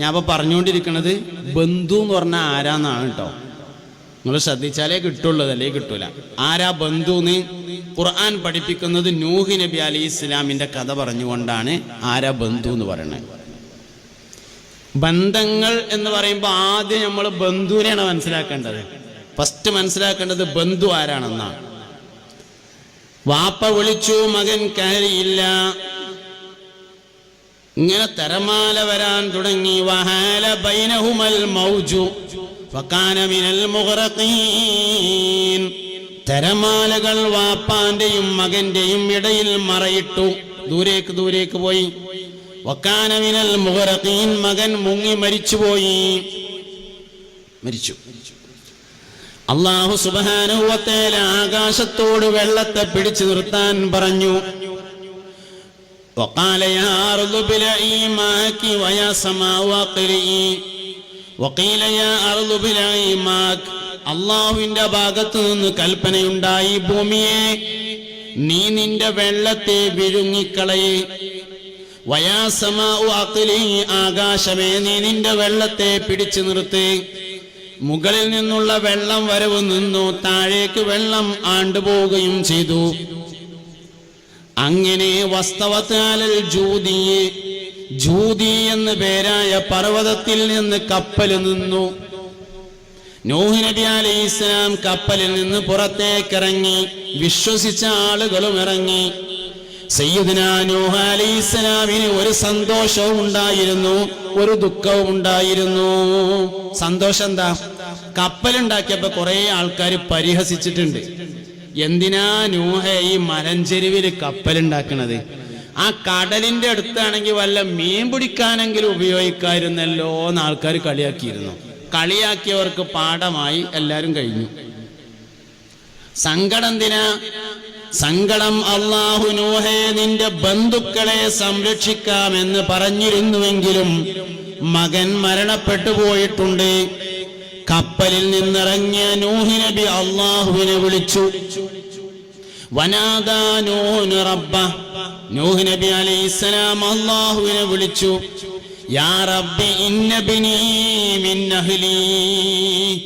ഞാൻ പറഞ്ഞുകൊണ്ടിരിക്കുന്നത് ബന്ധു എന്ന് പറഞ്ഞാൽ ആരാന്നാണ് കേട്ടോ നിങ്ങൾ ശ്രദ്ധിച്ചാലേ കിട്ടുള്ളൂ അല്ലേ കിട്ടൂല. ആരാ ബന്ധുന്ന്? ഖുർആൻ പഠിപ്പിക്കുന്നത് നൂഹി നബി അലി ഇസ്ലാമിന്റെ കഥ പറഞ്ഞുകൊണ്ടാണ് ആരാ ബന്ധു എന്ന് പറയുന്നത് ബന്ധങ്ങൾ എന്ന് പറയുമ്പോൾ ആദ്യം നമ്മൾ ബന്ധുവിനെയാണ് മനസ്സിലാക്കേണ്ടത്. ഫസ്റ്റ് മനസ്സിലാക്കേണ്ടത് ബന്ധു ആരാണെന്നാണ്. വാപ്പ വിളിച്ചു മകൻ കയറിയില്ല. ഇങ്ങനെ തരമാല വരാൻ തുടങ്ങി. വഹാല ബൈനഹുമൽ മൗജു ഫകാന മിനൽ മുഗ്റഖീൻ. തരമാലകൾ വാപ്പാന്റെയും മകന്റെയും ഇടയിൽ മറയിട്ടു. ദൂരേക്ക് ദൂരേക്ക് പോയി. വക്കാനവിനൽ മിനൽ മുഗ്റഖീൻ മകൻ മുങ്ങി മരിച്ചുപോയി. മരിച്ചു. അള്ളാഹു സുബാനുവത്തേല ആകാശത്തോട് വെള്ളത്തെ പിടിച്ചു നിർത്താൻ പറഞ്ഞു. وقال يا أرض ابلعي ماءك ويا سماء اقلعي وقيل يا أرض ابلعي ماءك അള്ളാഹുവിന്റെ ഭാഗത്തു നിന്ന് കൽപ്പനയുണ്ടായി ഭൂമിയെ നീ നിന്റെ വെള്ളത്തെ വിഴുങ്ങിക്കളയെ വയാസമാഉ അഖ്ലി ആകാശമേ നീ നിന്റെ വെള്ളത്തെ പിടിച്ചു നിർത്ത് മുകളിൽ നിന്നുള്ള വെള്ളം വരവ് നിന്നു താഴേക്ക് വെള്ളം ആണ്ടുപോവുകയും ചെയ്തു അങ്ങനെ വസ്തവത്താലൽ ജൂതിയെ ജൂതി എന്ന പേരായ പർവതത്തിൽ നിന്ന് കപ്പൽ നിന്നു. നൂഹ് നബി അലൈഹി ഇസ്ലാം കപ്പലിൽ നിന്ന് പുറത്തേക്കിറങ്ങി വിശ്വസിച്ച ആളുകളും ഇറങ്ങി. സയ്യിദിന നൂഹ് അലൈഹി ഇസ്ലാമിന് ഒരു സന്തോഷവും ഉണ്ടായിരുന്നു ഒരു ദുഃഖവും ഉണ്ടായിരുന്നു. സന്തോഷം എന്താ? കപ്പലുണ്ടാക്കിയപ്പോ കുറെ ആൾക്കാർ പരിഹസിച്ചിട്ടുണ്ട്. എന്തിനാ നൂഹ ഈ മലഞ്ചെരുവിൽ കപ്പലുണ്ടാക്കണത്? ആ കടലിന്റെ അടുത്താണെങ്കിൽ വല്ല മീൻ പിടിക്കാനെങ്കിലും ഉപയോഗിക്കായിരുന്നല്ലോ എന്ന് ആൾക്കാർ കളിയാക്കിയിരുന്നു. കളിയാക്കിയവർക്ക് പാഠമായി എല്ലാവരും കഴിഞ്ഞു. സങ്കടം എന്തിനാ? സങ്കടം അള്ളാഹു നൂഹെ നിന്റെ ബന്ധുക്കളെ സംരക്ഷിക്കാമെന്ന് പറഞ്ഞിരുന്നുവെങ്കിലും മകൻ മരണപ്പെട്ടു പോയിട്ടുണ്ട്. കപ്പലിൽ നിന്നിറങ്ങിയ നൂഹി നബി അള്ളാഹുവിനെ വിളിച്ചു. വനാദാ റബ്ബ. നൂഹ് നബി അലൈഹിസ്സലാം അള്ളാഹുവിനെ വിളിച്ചു. യാ റബ്ബി ഇന്നബിനി മിൻ അഹ്ലീ.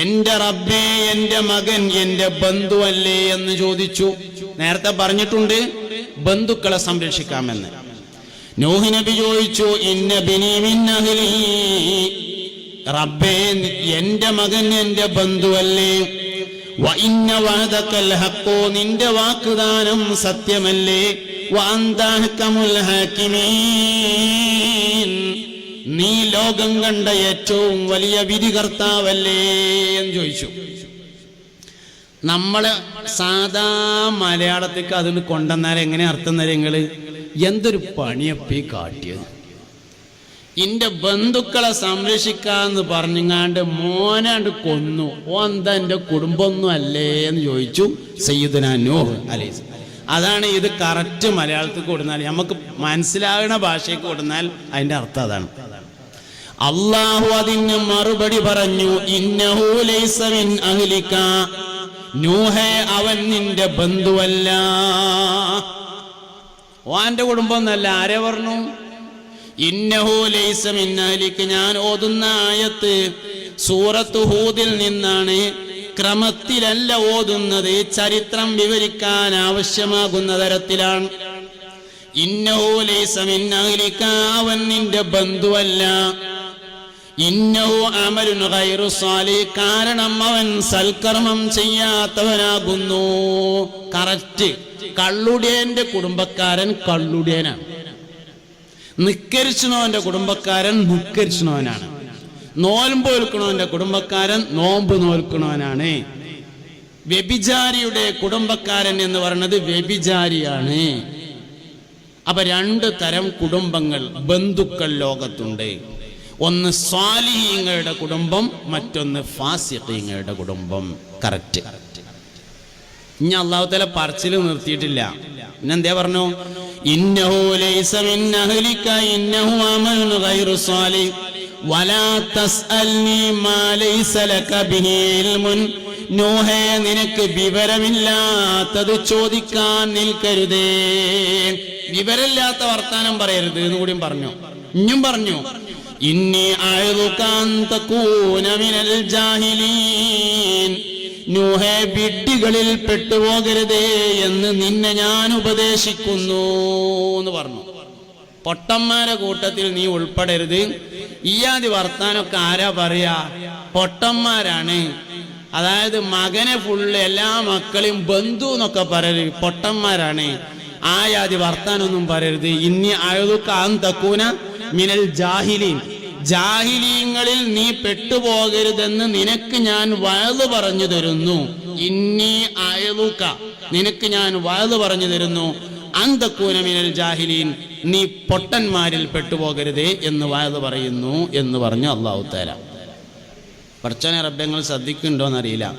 എന്റെ റബ്ബേ എന്റെ മകൻ എന്റെ ബന്ധുവല്ലേ എന്ന് ചോദിച്ചു. നേരത്തെ പറഞ്ഞിട്ടുണ്ട് ബന്ധുക്കളെ സംരക്ഷിക്കാമെന്ന്. നൂഹ് നബി ചോദിച്ചു ഇന്നബിനി മിൻ അഹ്ലീ. റബ്ബേ എന്റെ മകൻ എന്റെ ബന്ധുവല്ലേ? വ ഇന്ന വഅദക്കൽ ഹഖോ നിന്റെ വാക്കുദാനം സത്യമല്ലേ? നീ ലോകം കണ്ട ഏറ്റവും വലിയ വിധികർത്താവല്ലേ എന്ന് ചോദിച്ചു. നമ്മൾ സാധാ മലയാളത്തേക്ക് അതിന് കൊണ്ടുവന്നാൽ എങ്ങനെ അർത്ഥം തരങ്ങൾ എന്തൊരു പണിയപ്പി കാട്ടിയത്. ഇന്റെ ബന്ധുക്കളെ സംരക്ഷിക്കാന്ന് പറഞ്ഞങ്ങാണ്ട് മോനാണ്ട് കൊന്നു. ഓന്ത എന്റെ കുടുംബമൊന്നും അല്ലേ എന്ന് ചോദിച്ചു സയ്യിദുന നൂഹ് അലൈഹി അതാണ് ഇത് കറക്റ്റ് മലയാളത്തിൽ കൊടുന്നാൽ നമുക്ക് മനസ്സിലാകുന്ന ഭാഷയ്ക്ക് കൊടുന്നാൽ അതിന്റെ അർത്ഥം അതാണ്. അള്ളാഹു അതിന് മറുപടി പറഞ്ഞു അഹ്ലിക. നൂഹേ അവൻ നിന്റെ ബന്ധുവല്ല. ഓന്റെ കുടുംബം എന്നല്ല ആരെ പറഞ്ഞു? ഇന്നഹു ലൈസ മിൻ അഹ്ലിക ഞാൻ ഓതുന്ന ആയത്ത് സൂറത്ത് ഹൂദിൽ നിന്നാണ്. ക്രമത്തിലല്ല ഓതുന്നത് ചരിത്രം വിവരിക്കാൻ ആവശ്യമാകുന്ന തരത്തിലാണ്. ഇന്നഹു ലൈസ മിൻ അഹ്ലിക അവൻ നിന്റെ ബന്ധുവല്ല. ഇന്നഹു അമലുൻ ഗൈറു സാലി കാരണം അവൻ സൽക്കർമ്മം ചെയ്യാത്തവനാകുന്നു. കറക്റ്റ്. കള്ളുടിയന്റെ കുടുംബക്കാരൻ കള്ളുടിയനാണ്. നിക്കരിച്ചണോന്റെ കുടുംബക്കാരൻ നിക്കരിച്ചണോനാണ് നോൽമ്പ് നോൽക്കണോന്റെ കുടുംബക്കാരൻ നോമ്പ് നോൽക്കണോനാണ്. വ്യഭിചാരിയുടെ കുടുംബക്കാരൻ എന്ന് പറയുന്നത് വ്യഭിചാരിയാണ്. അപ്പൊ രണ്ട് തരം കുടുംബങ്ങൾ ബന്ധുക്കൾ ലോകത്തുണ്ട്. ഒന്ന് സ്വാലിഹീങ്ങളുടെ കുടുംബം മറ്റൊന്ന് ഫാസിഹീങ്ങളുടെ കുടുംബം. കറക്റ്റ് ഇനി അള്ളാഹുത്തല പറച്ചിൽ നിർത്തിയിട്ടില്ല. പിന്നെന്തേ പറഞ്ഞു? ഇന്നഹു ലൈസ من أهلك ഇന്നഹു عمل ഗൈറു صالح വലാ تسألني മാ ലൈസ ലക به علم നൂഹേ നിനക്ക് വിവരമില്ലാത്തത് ചോദിക്കാൻ നിൽക്കരുതേ. വിവരമില്ലാത്ത വർത്താനം പറയരുത് എന്ന് കൂടിയും പറഞ്ഞു. ഇഞ്ഞും പറഞ്ഞു ഇന്നി അഴുതുക്കാൻ തകൂന മിനൽ ജാഹിലീൻ. നൂഹെ വിഡ്ഢികളിൽ പെട്ടുപോകരുതേ എന്ന് നിന്നെ ഞാൻ ഉപദേശിക്കുന്നു എന്ന് പറഞ്ഞു. പൊട്ടന്മാരെ കൂട്ടത്തിൽ നീ ഉൾപ്പെടരുത്. ഈയാതി വർത്താനൊക്കെ ആരാ പറയാ? പൊട്ടന്മാരാണ്. അതായത് മകനെ ഫുള്ള് എല്ലാ മക്കളെയും ബന്ധു എന്നൊക്കെ പറയരുത് പൊട്ടന്മാരാണ്. ആയാതി വർത്താനൊന്നും പറയരുത്. ഇനി അഴുതുക്കാൻ തക്കൂന മിനൽ ജാഹിലീൻ. ജാഹിലീങ്ങളിൽ നീ പെട്ടുപോകരുതെന്ന് നിനക്ക് ഞാൻ വയത് പറഞ്ഞു തരുന്നു. ഇന്നി അയലുക്ക നിനക്ക് ഞാൻ വയത് പറഞ്ഞു തരുന്നു. അന്തക്കൂനമിനൽ ജാഹിലീൻ. നീ പൊട്ടന്മാരിൽ പെട്ടുപോകരുതേ എന്ന് വയത് പറയുന്നു എന്ന് പറഞ്ഞു അള്ളാഹു തേല പഠിച്ചോനെ റബ്ബങ്ങൾ ശ്രദ്ധിക്കുന്നുണ്ടോന്നറിയില്ല.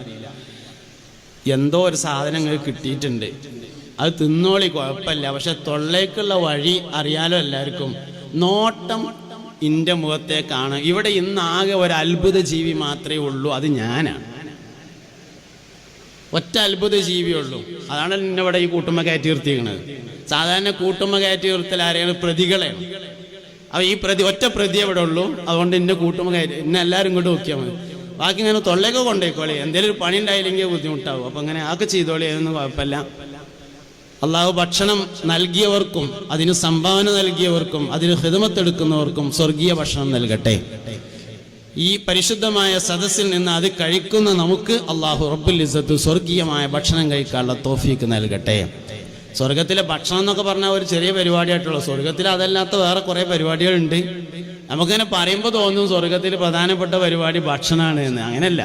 എന്തോ ഒരു സാധനങ്ങൾ കിട്ടിയിട്ടുണ്ട്. അത് തിന്നോളി കുഴപ്പമില്ല. പക്ഷെ തൊള്ളേക്കുള്ള വഴി അറിയാലോ എല്ലാവർക്കും. നോട്ടം ഇന്റെ മുഖത്തേക്കാണ്. ഇവിടെ ഇന്നാകെ ഒരു അത്ഭുത ജീവി മാത്രമേ ഉള്ളൂ അത് ഞാനാണ്. ഒറ്റ അത്ഭുത ജീവിയുള്ളൂ അതാണ് എന്നെ ഇവിടെ ഈ കൂട്ടുമ്മ കയറ്റി നിർത്തിയിരിക്കുന്നത്. സാധാരണ കൂട്ടുമ്മ കയറ്റി നിർത്തൽ ആരെയാണ്? പ്രതികളെ അപ്പൊ ഈ പ്രതി ഒറ്റ പ്രതി എവിടെ ഉള്ളൂ. അതുകൊണ്ട് എന്റെ കൂട്ടുമ്മ കയറ്റി എന്നെ എല്ലാവരും ഇങ്ങോട്ട് നോക്കിയാൽ മതി. ബാക്കി ഇങ്ങനെ തൊള്ളയൊക്കെ കൊണ്ടേക്കോളി. എന്തെങ്കിലും ഒരു പണി ഉണ്ടായില്ലെങ്കിൽ ബുദ്ധിമുട്ടാവും. അപ്പൊ അങ്ങനെ ആക്കെ ചെയ്തോളി അതൊന്നും കുഴപ്പമില്ല. അള്ളാഹു ഭക്ഷണം നൽകിയവർക്കും അതിന് സംഭാവന നൽകിയവർക്കും അതിന് ഹിതമത്തെടുക്കുന്നവർക്കും സ്വർഗീയ ഭക്ഷണം നൽകട്ടെ. ഈ പരിശുദ്ധമായ സദസ്സിൽ നിന്ന് അത് കഴിക്കുന്ന നമുക്ക് അള്ളാഹു റബ്ബുൽ ഇസ്സത്ത് സ്വർഗീയമായ ഭക്ഷണം കഴിക്കാനുള്ള തോഫീക്ക് നൽകട്ടെ. സ്വർഗത്തിലെ ഭക്ഷണം എന്നൊക്കെ പറഞ്ഞാൽ ഒരു ചെറിയ പരിപാടിയായിട്ടുള്ളൂ സ്വർഗത്തിൽ അതല്ലാത്ത വേറെ കുറേ പരിപാടികളുണ്ട്. നമുക്കിങ്ങനെ പറയുമ്പോൾ തോന്നും സ്വർഗത്തിൽ പ്രധാനപ്പെട്ട പരിപാടി ഭക്ഷണമാണ് എന്ന് അങ്ങനെയല്ല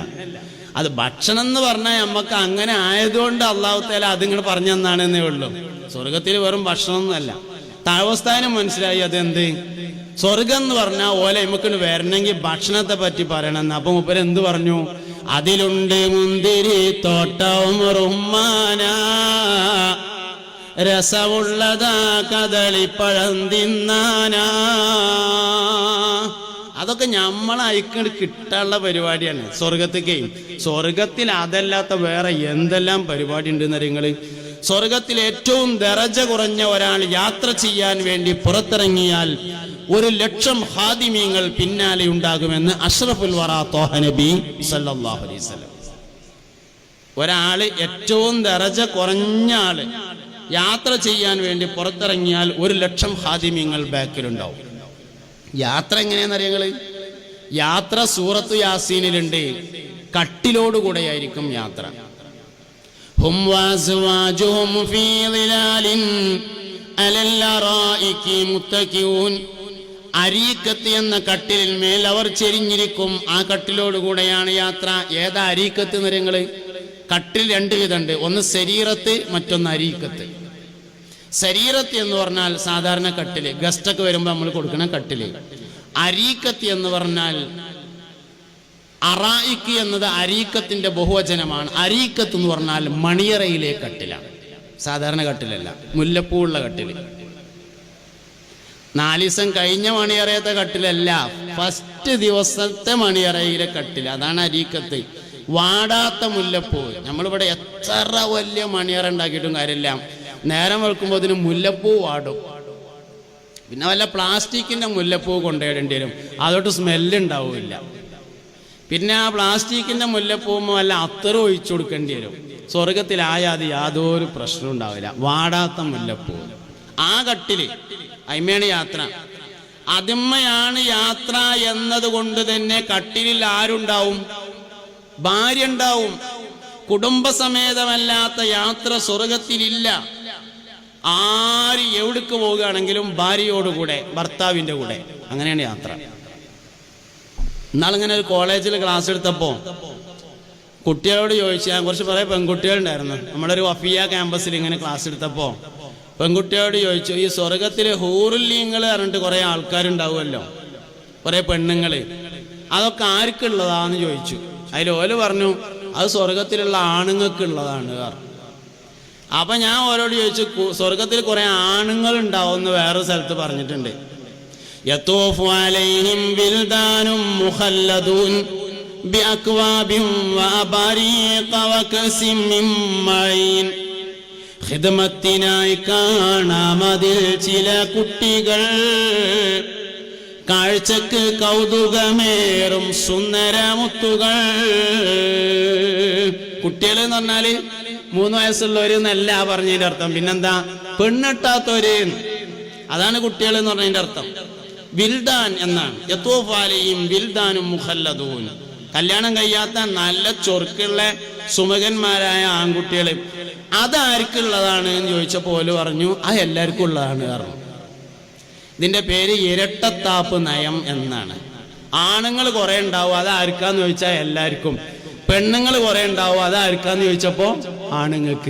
അത് ഭക്ഷണം എന്ന് പറഞ്ഞാൽ നമുക്ക് അങ്ങനെ ആയതുകൊണ്ട് അള്ളാഹുത്തേല അതിങ്ങൾ പറഞ്ഞു തന്നാണെന്നേ ഉള്ളൂ. സ്വർഗത്തിൽ വെറും ഭക്ഷണം ഭക്ഷണമൊന്നുമല്ല താഴ്വസ്ഥാനം മനസ്സിലായി അതെന്ത്? സ്വർഗം എന്ന് പറഞ്ഞാൽ ഓല നമുക്ക് വരണമെങ്കിൽ ഭക്ഷണത്തെ പറ്റി പറയണമെന്ന് അപ്പൊ മുപ്പര് എന്ത് പറഞ്ഞു? അതിലുണ്ട് മുന്തിരി തോട്ടവും റുമാന രസമുള്ളതാ കദളിപ്പഴം തിന്നാനാ. അതൊക്കെ നമ്മൾ അയക്കണ കിട്ടാനുള്ള പരിപാടിയാണ്. സ്വർഗത്തേക്കും. സ്വർഗത്തിൽ അതല്ലാത്ത വേറെ എന്തെല്ലാം പരിപാടി ഉണ്ടെന്ന് നിങ്ങൾ സ്വർഗത്തിൽ ഏറ്റവും ദറജ കുറഞ്ഞ ഒരാൾ യാത്ര ചെയ്യാൻ വേണ്ടി പുറത്തിറങ്ങിയാൽ ഒരു ലക്ഷം ഹാദിമീങ്ങൾ പിന്നാലെ ഉണ്ടാകുമെന്ന് അഷ്റഫുൽ വറ തോഹ നബി സല്ലല്ലാഹു അലൈഹി വസല്ലം. ഒരാൾ ഏറ്റവും ദറജ കുറഞ്ഞ ആൾ യാത്ര ചെയ്യാൻ വേണ്ടി പുറത്തിറങ്ങിയാൽ ഒരു ലക്ഷം ഹാദിമ്യങ്ങൾ ബാക്കിലുണ്ടാവും. യാത്ര എങ്ങനെയാണെന്നറിയങ്ങൾ യാത്ര സൂറത്ത് യാസീനിലുണ്ട്. കട്ടിലോടുകൂടെയായിരിക്കും യാത്ര. അറായികി മുത്തഖിഊൻ. അരീക്കത്ത് എന്ന കട്ടിലിൽ മേൽ അവർ ചെരിഞ്ഞിരിക്കും. ആ കട്ടിലോടുകൂടെയാണ് യാത്ര. ഏതാ അരീക്കത്ത് നിരങ്ങൾ കട്ടിൽ രണ്ട് വിധമുണ്ട്. ഒന്ന് ശരീരത്ത് മറ്റൊന്ന് അരീക്കത്ത്. ശരീരത്ത് എന്ന് പറഞ്ഞാൽ സാധാരണ കട്ടിൽ. ഗസ്റ്റൊക്കെ വരുമ്പോൾ നമ്മൾ കൊടുക്കുന്ന കട്ടിൽ. അരീക്കത്തി എന്ന് പറഞ്ഞാൽ അറായിക്ക് എന്നത് അരീക്കത്തിന്റെ ബഹുവചനമാണ്. അരീക്കത്ത് എന്ന് പറഞ്ഞാൽ മണിയറയിലെ കട്ടിലാണ് സാധാരണ കട്ടിലല്ല മുല്ലപ്പൂവുള്ള കട്ടിൽ. നാലിസം കഴിഞ്ഞ മണിയറയത്തെ കട്ടിലല്ല ഫസ്റ്റ് ദിവസത്തെ മണിയറയിലെ കട്ടിൽ അതാണ് അരീക്കത്ത്. വാടാത്ത മുല്ലപ്പൂ നമ്മളിവിടെ എത്ര വലിയ മണിയറ ഉണ്ടാക്കിയിട്ടും കാര്യമില്ല. നേരം വെക്കുമ്പോൾ അതിന് മുല്ലപ്പൂ വാടും. പിന്നെ വല്ല പ്ലാസ്റ്റിക്കിന്റെ മുല്ലപ്പൂ കൊണ്ടുപോയിടേണ്ടി വരും. അതോട്ട് സ്മെല്ല് ഉണ്ടാവില്ല പിന്നെ ആ പ്ലാസ്റ്റിക്കിന്റെ മുല്ലപ്പൂവുമ്പോൾ വല്ല അത്തറ് ഒഴിച്ചു കൊടുക്കേണ്ടി വരും. സ്വർഗത്തിലായാൽ അത് യാതൊരു പ്രശ്നവും ഉണ്ടാവില്ല. വാടാത്ത മുല്ലപ്പൂ. ആ കട്ടിൽ അയിമയാണ് യാത്ര. അതിമ്മയാണ് യാത്ര എന്നതുകൊണ്ട് തന്നെ കട്ടിലിൽ ആരുണ്ടാവും? ഭാര്യ ഉണ്ടാവും കുടുംബസമേതമല്ലാത്ത യാത്ര സ്വർഗത്തിലില്ല ആര് എവിടേക്ക് പോവുകയാണെങ്കിലും ഭാര്യയോടുകൂടെ ഭർത്താവിന്റെ കൂടെ. അങ്ങനെയാണ് യാത്ര. ഇന്നാളിങ്ങനെ ഒരു കോളേജിൽ ക്ലാസ് എടുത്തപ്പോൾ കുട്ടികളോട് ചോദിച്ചു ഞാൻ കുറച്ച് കുറേ പെൺകുട്ടികളുണ്ടായിരുന്നു. നമ്മുടെ ഒരു വഫിയ ക്യാമ്പസിൽ ഇങ്ങനെ ക്ലാസ് എടുത്തപ്പോൾ പെൺകുട്ടിയോട് ചോദിച്ചു ഈ സ്വർഗത്തിലെ ഹൂറുല്ലീങ്ങൾ പറഞ്ഞിട്ട് കുറെ ആൾക്കാരുണ്ടാവുമല്ലോ? കുറേ പെണ്ണുങ്ങൾ. അതൊക്കെ ആർക്കുള്ളതാന്ന് ചോദിച്ചു. അതിൽ ഓൽ പറഞ്ഞു അത് സ്വർഗത്തിലുള്ള ആണുങ്ങൾക്ക് ഉള്ളതാണ് പറഞ്ഞു അപ്പൊ ഞാൻ ഓരോട് ചോദിച്ചു സ്വർഗത്തിൽ കുറെ ആണുങ്ങൾ ഉണ്ടാവും എന്ന് വേറെ സ്ഥലത്ത് പറഞ്ഞിട്ടുണ്ട്. ഖിദ്മത്തിനായി കാണാമതിൽ ചില കുട്ടികൾ. കാഴ്ചക്ക് കൗതുകമേറും സുന്ദരമുത്തുകൾ. കുട്ടികൾ എന്ന് പറഞ്ഞാൽ മൂന്ന് വയസ്സുള്ളവര് എന്നല്ല പറഞ്ഞതിന്റെ അർത്ഥം. പിന്നെന്താ? പെണ്ണെട്ടാത്തവര്. അതാണ് കുട്ടികൾ എന്ന് പറഞ്ഞതിന്റെ അർത്ഥം. വിൽദാൻ എന്നാണ്. യത്തോഫാലയും വിൽദാനും മുഖല്ലദൂൻ. കല്യാണം കഴിയാത്ത നല്ല ചൊറുക്കുള്ള സുമകന്മാരായ ആൺകുട്ടികൾ അതാർക്കുള്ളതാണ് എന്ന് ചോദിച്ചപ്പോൾ പറഞ്ഞു ആ എല്ലാവർക്കും ഉള്ളതാണ് കാരണം ഇതിന്റെ പേര് ഇരട്ടത്താപ്പ് നയം എന്നാണ്. ആണുങ്ങൾ കുറെ ഉണ്ടാവും അത് ആർക്കാന്ന് ചോദിച്ചാൽ എല്ലാവർക്കും. പെണ്ണുങ്ങൾ കുറെ ഉണ്ടാവും അത് ആർക്കാന്ന് ചോദിച്ചപ്പോ ആണുങ്ങൾക്ക്